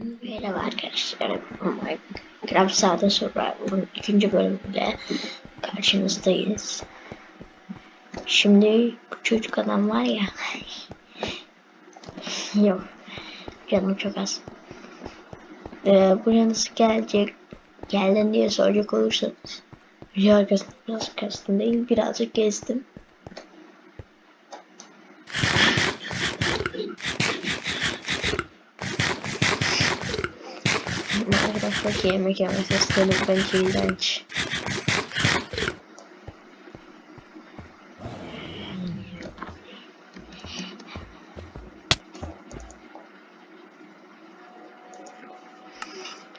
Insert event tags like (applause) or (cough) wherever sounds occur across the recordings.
Merhaba arkadaşlar. Minecraft Sağda Survivor'un ikinci bölümüyle karşınızdayız. Şimdi bu çocuk adam var ya. (laughs) Yok. Canım çok az. Ee, buraya nasıl gelecek? Geldin diye soracak olursanız. Rüya arkasında biraz kastım değil. Birazcık gezdim. Arkadaşlar yemek yeme sesleri bence iğrenç.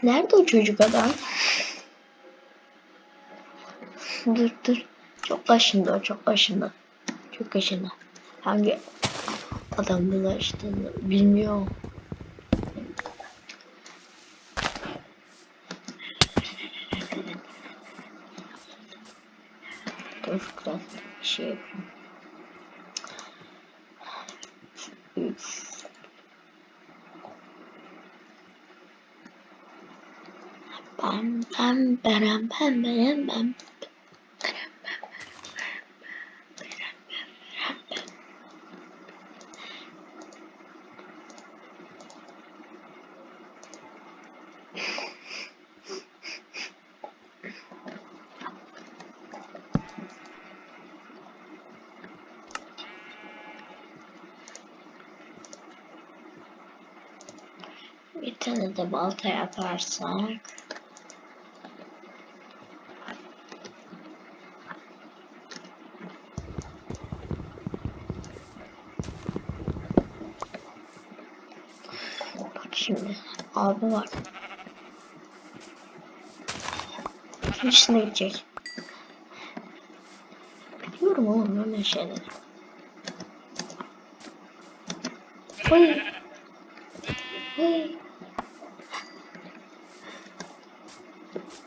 Nerede o çocuk adam? dur dur. Çok başında o çok başında. Çok başında. Hangi adam bulaştığını bilmiyorum. Bir şey yapayım. Üf. Bam bam bam bam bam bam. Tane de balta yaparsak. Bak şimdi abi var. İkincisine gidecek. Biliyorum oğlum öyle şeyleri. Oy.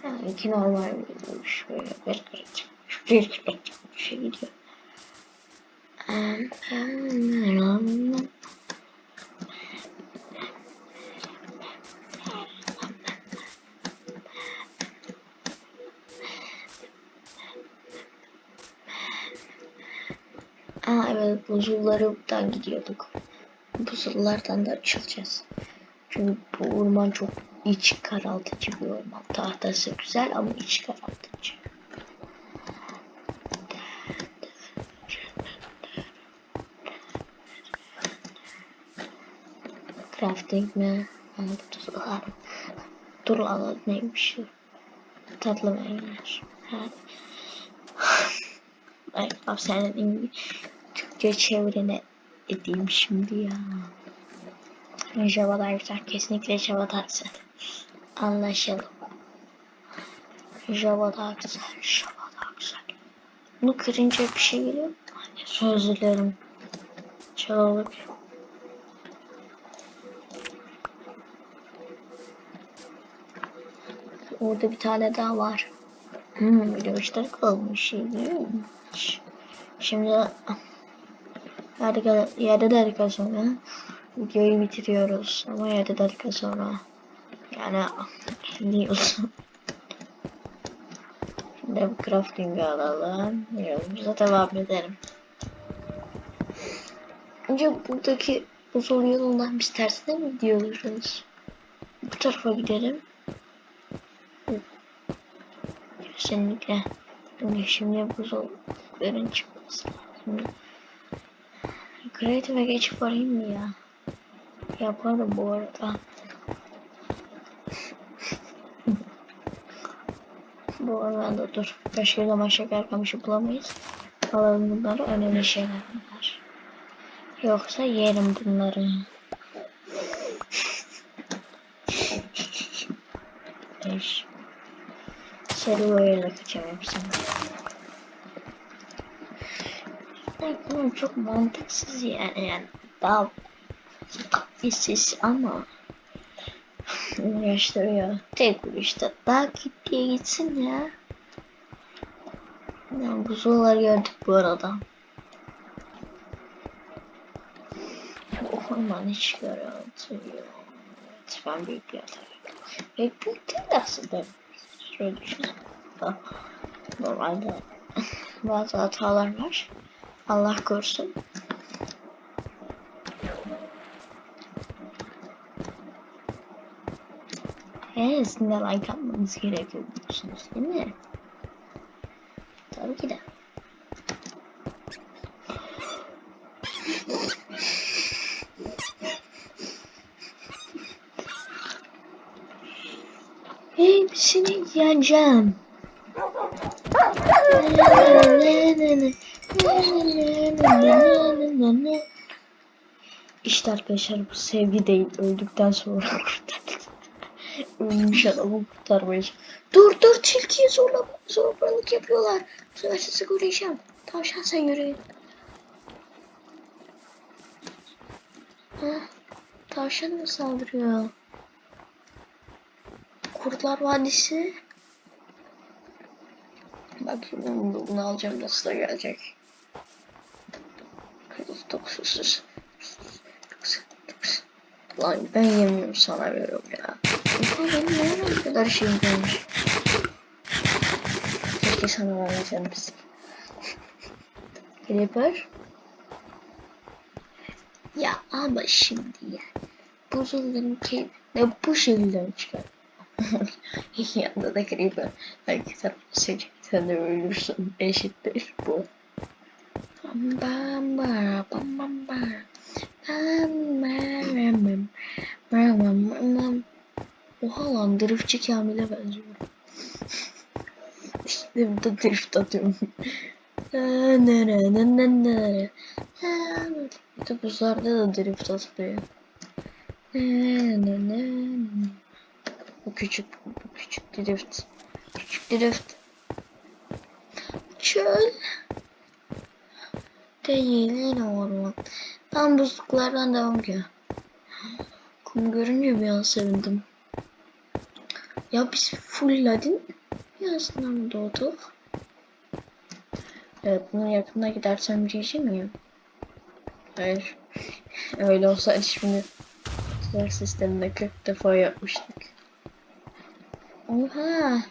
Yani iki normal şöyle bir kıracak. Bir kıracak bir şey gidiyor. Aa evet buzullardan gidiyorduk. Buzullardan da açılacağız. Çünkü bu orman çok iç karaltıcı bir orman. Tahtası güzel ama iç karaltıcı. Crafting mi? Dur, lan neymiş? Tatlı meyveler. Ay, abi senin Türkçe çevirine edeyim şimdi ya. Java güzel. Kesinlikle Java güzel. Anlaşalım. Java daha güzel. Java daha güzel. Bunu kırınca bir şey geliyor mu? Hani söz dilerim. Çalık. Orada bir tane daha var. Hmm, bir de müşteri kalmış musun? Şimdi yerde, yerde dakika sonra videoyu bitiriyoruz ama 7 dakika sonra yani biliyorsun şimdi bu crafting'i alalım. Yolumuza devam edelim. Önce buradaki buzul yolundan biz tersine mi gidiyoruz? Bu tarafa gidelim. Kesinlikle. Şimdi buzulların çıkması lazım. Creative'e geçip varayım mı ya? Yaparım bu arada. Bu arada dur. Başka zaman şeker kamışı bulamayız. Alalım bunları önemli şeyler bunlar. Yoksa yerim bunları. Eş. Seri boyayla kaçacağım hepsini. Bunun çok mantıksız yani. yani daha kafesiz ama uğraştırıyor. Tek işte daha gittiye gitsin ya. Yani buzullar gördük bu arada. Orman hiç görüntü yok. Ben büyük bir hata. Pek büyük değil de aslında. Şöyle düşün. Ha, Normalde (laughs) bazı hatalar var. Allah korusun. Sizin de like atmanız gerekiyor biliyorsunuz değil mi? Tabii ki de. Hepsini yiyeceğim. İşte arkadaşlar bu sevgi değil öldükten sonra kurtardık. Ölmüş adamı kurtarmaya çalış- Dur dur tilkiyi zorla zorbalık yapıyorlar. Bu sefer sizi koruyacağım. Tavşan sen yürüyün. Tavşan mı saldırıyor? Kurtlar Vadisi. Bak bunu, bunu alacağım nasıl da gelecek. Kırık dokususuz. Lan ben yemiyorum sana veriyorum ya. Benim bu kadar şeyim gelmiş. Keşke sana vermesem biz. Creeper. Ya ama şimdi ya. Buzulların ki ne bu şekilde çıkar. (laughs) Yanında da Creeper. Herkes seçecek. Sen de ölürsün. Eşittir bu. Bam bam bam bam bara. Bam bara, bam. Bam bam bam bam. Oha lan driftçi Kamil'e benziyor. (laughs) bir de drift atıyorum. (laughs) Na na. Ha, Bir de da drift na na. Bu küçük, bu küçük drift. Küçük drift. Çöl. Değil yine orman. Tam buzluklardan devam ki. Kum görünce bir an sevindim. Ya biz full ladin mı doğduk? Evet bunun yakınına gidersem GG miyim? Hayır. (laughs) Öyle olsaydı şimdi Solar sisteminde 40 defa yapmıştık. Oha!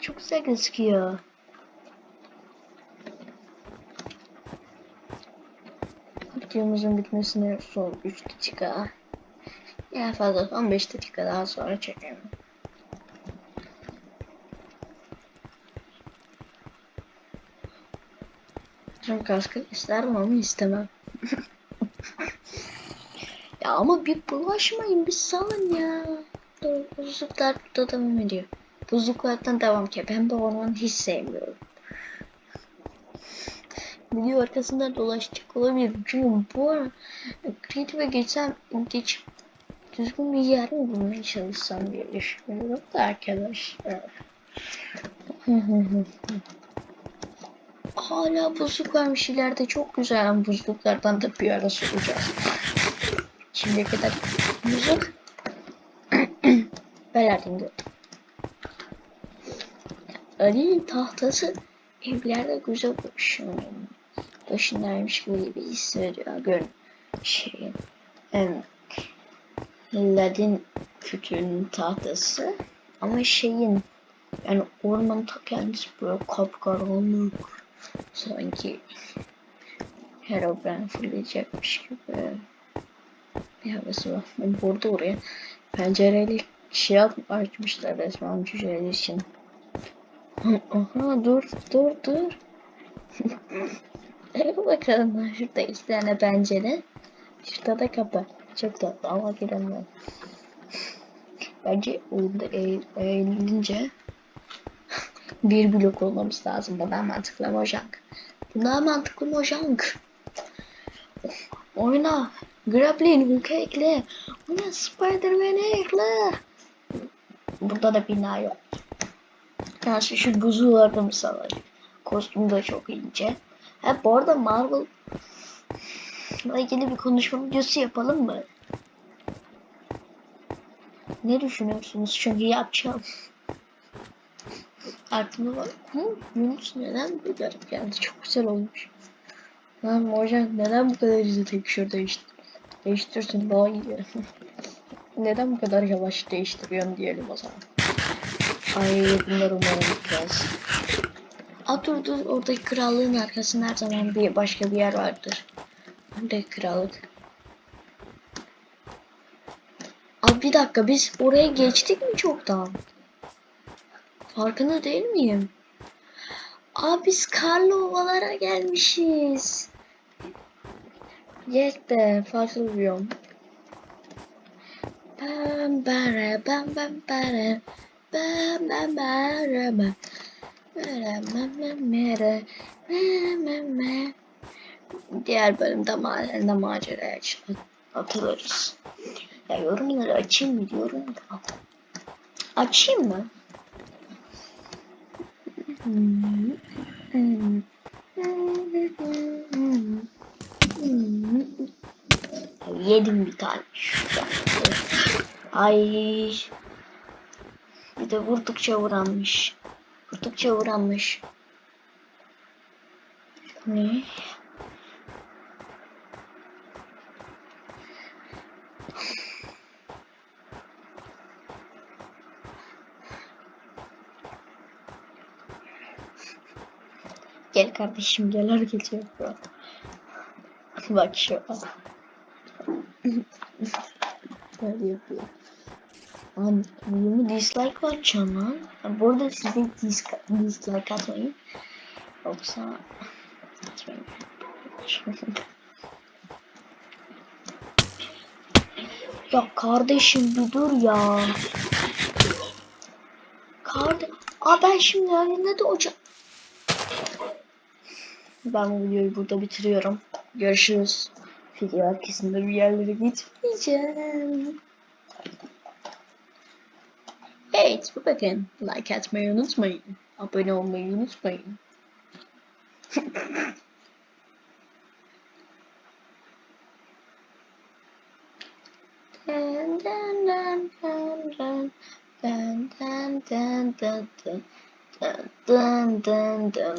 Çok güzel gözüküyor. Videomuzun bitmesine son 3 dakika. Ya fazla 15 dakika daha sonra çekelim. Çok kaskı isterim ama istemem. (laughs) ya ama bir bulaşmayın bir salın ya. Buzluklar burada devam ediyor. Buzluklardan devam ki ben bu ormanı hiç sevmiyorum. Video arkasında dolaşacak olabilirim. Çünkü bu ara kreatife geçsem geç düzgün bir yer mi bulmaya çalışsam diye düşünüyorum da arkadaşlar. (laughs) Hala buzluk varmış ileride çok güzel buzluklardan da bir ara soracağız. Şimdiye kadar buzluk (clears throat) Belerden gördüm. Ali'nin tahtası evlerde güzel bakışıyor. Başındaymış gibi bir hissediyor. Görün şeyin. Em, Ladin kütüğünün tahtası ama şeyin yani ormanın ta kendisi böyle kapkaranlık sanki Herobrine fırlayacakmış gibi bir havası var. Burada oraya pencereli şey açmışlar resmen cüceler için. Aha dur dur dur. (laughs) Evet bakalım şurada iki tane pencere. Şurada da kapı. Çok tatlı ama giremiyorum. Bence eğ- eğilince bir blok olmamız lazım. Bu daha mantıklı mı hocam? Bu daha mantıklı mı hocam? Oyna. Grappling Hook'u ekle. Oyna Spider-Man'i ekle. Burada da bina yok. Yani şu, şu buzullarda mesela. Kostüm de çok ince. Ha bu arada Marvel ile ilgili bir konuşma videosu yapalım mı? Ne düşünüyorsunuz? Çünkü yapacağım. Aklıma bak. Hı? Yunus neden bu garip geldi? Çok güzel olmuş. Lan hocam neden bu kadar hızlı tekşür değiştir? Değiştirsin daha iyi. (laughs) neden bu kadar yavaş değiştiriyorsun diyelim o zaman. Ay bunlar umarım dur dur oradaki krallığın arkasında her zaman bir başka bir yer vardır. Buradaki krallık. Abi bir dakika biz oraya geçtik mi çoktan? Farkında değil miyim? Abi biz karlı ovalara gelmişiz. Yes be farklı yol. Bam bare bam bam bare bam bam bare bam mere mere mere mere mere Diğer bölümde mahallende maceraya atılırız. Ya yorumları açayım mı diyorum da. Açayım mı? Yedim bir tane. Ay. Bir de vurdukça vuranmış. Vurdukça vuranmış. Ne? Gel kardeşim gel hareket yapıyor. Bak şu. Böyle yapıyor. Abi videomu dislike var lan. Bu arada siz dislike, atmayın. Yoksa (laughs) ya kardeşim bir dur ya. Kardeş. Aa ben şimdi önünde de ocak. Ben bu videoyu burada bitiriyorum. Görüşürüz. Video arkasında bir yerlere gitmeyeceğim. Evet bakın like atmayı unutmayın. Abone olmayı unutmayın. Dun, dun, dun, dun. Dun, dun, dun, dun, dun. Dun, dun, dun, dun.